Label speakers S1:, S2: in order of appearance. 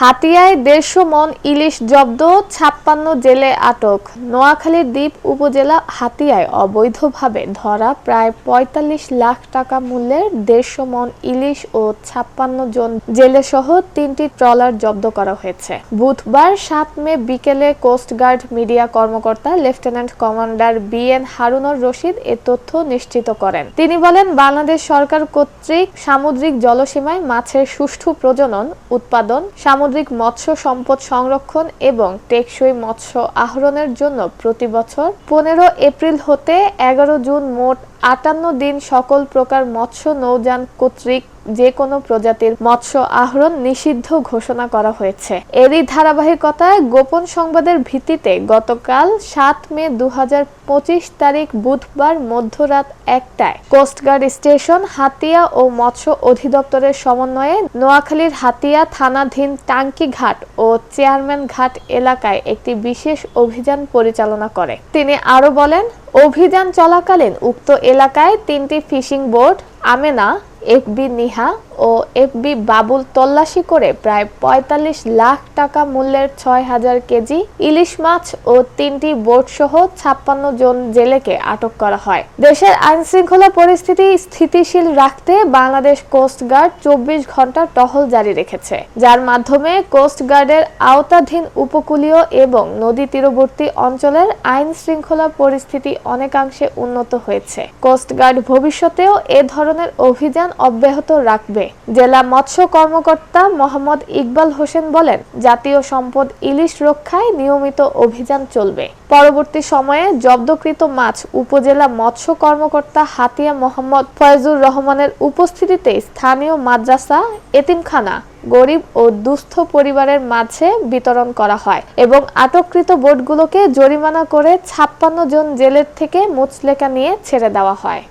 S1: হাতিয়ায় দেড়শো মন ইলিশ জব্দ, ছাপ্পান্ন জেলে আটক। নোয়াখালীর দ্বীপ উপজেলা হাতিয়ায় অবৈধভাবে ধরা প্রায় পঁয়তাল্লিশ লাখ টাকা মূল্যের দেড়শো মন ইলিশ ও ছাপ্পান্ন জন জেলে সহ তিনটি ট্রলার জব্দ করা হয়েছে। বুধবার সাত মে বিকেলে কোস্টগার্ড মিডিয়া কর্মকর্তা lieutenant commander B N Harunur Rashid এ তথ্য নিশ্চিত করেন। তিনি বলেন, বাংলাদেশ সরকার কর্তৃক সামুদ্রিক জলসীমায় মাছের সুষ্ঠু প্রজনন, উৎপাদন, সামুদ্রিক মৎস্য সম্পদ সংরক্ষণ এবং টেকসই মৎস্য আহরণের জন্য প্রতি বছর পনেরো এপ্রিল হতে এগারো জুন মোট আটান্ন দিন সকল প্রকার মৎস্য নৌযান কর্তৃক যে কোনো প্রজাতির মৎস্য আহরণ নিষিদ্ধ ঘোষণা করা হয়েছে। এরই ধারাবাহিকতায় গোপন সংবাদের ভিত্তিতে গতকাল সাত মে দুহাজার পঁচিশ তারিখ বুধবার মধ্যরাত একটায় কোস্টগার্ড স্টেশন হাতিয়া ও মৎস্য অধিদপ্তরের সমন্বয়ে নোয়াখালীর হাতিয়া থানাধীন টাঙ্কি ঘাট ও চেয়ারম্যান ঘাট এলাকায় একটি বিশেষ অভিযান পরিচালনা করে। তিনি আরও বলেন অভিযান চলাকালীন উক্ত এলাকায় তিনটি fishing boat Amena, FB Niha ও এফবি বাবুল তল্লাশি করে প্রায় পঁয়তাল্লিশ লাখ টাকা মূল্যের ছয় হাজার কেজি ইলিশ মাছ ও তিনটি বোট সহ ছাপ্পান্ন জন জেলেকে আটক করা হয়। দেশের আইন শৃঙ্খলা পরিস্থিতি স্থিতিশীল রাখতে বাংলাদেশ কোস্ট গার্ড চব্বিশ ঘণ্টা টহল জারি রেখেছে। যার মাধ্যমে কোস্ট গার্ডের আওতাধীন উপকূলীয় এবং নদী তীরবর্তী অঞ্চলের আইন শৃঙ্খলা পরিস্থিতি অনেকাংশে উন্নত হয়েছে। কোস্ট গার্ড ভবিষ্যতেও এ ধরনের অভিযান অব্যাহত রাখবে। জেলা মৎস্য কর্মকর্তা মোহাম্মদ ইকবাল হোসেন বলেন, জাতীয় সম্পদ ইলিশ রক্ষায় নিয়মিত অভিযান চলবে। পরবর্তী সময়ে জব্দকৃত মাছ উপজেলা মৎস্য কর্মকর্তা হাতিয়া মোহাম্মদ ফয়জুর রহমানের উপস্থিতিতে স্থানীয় মাদ্রাসা, এতিমখানা, গরিব ও দুস্থ পরিবারের মাঝে বিতরণ করা হয় এবং আটককৃত বোটগুলোকে জরিমানা করে ছাপ্পান্ন জন জেলের থেকে মুচলেকা নিয়ে ছেড়ে দেওয়া হয়।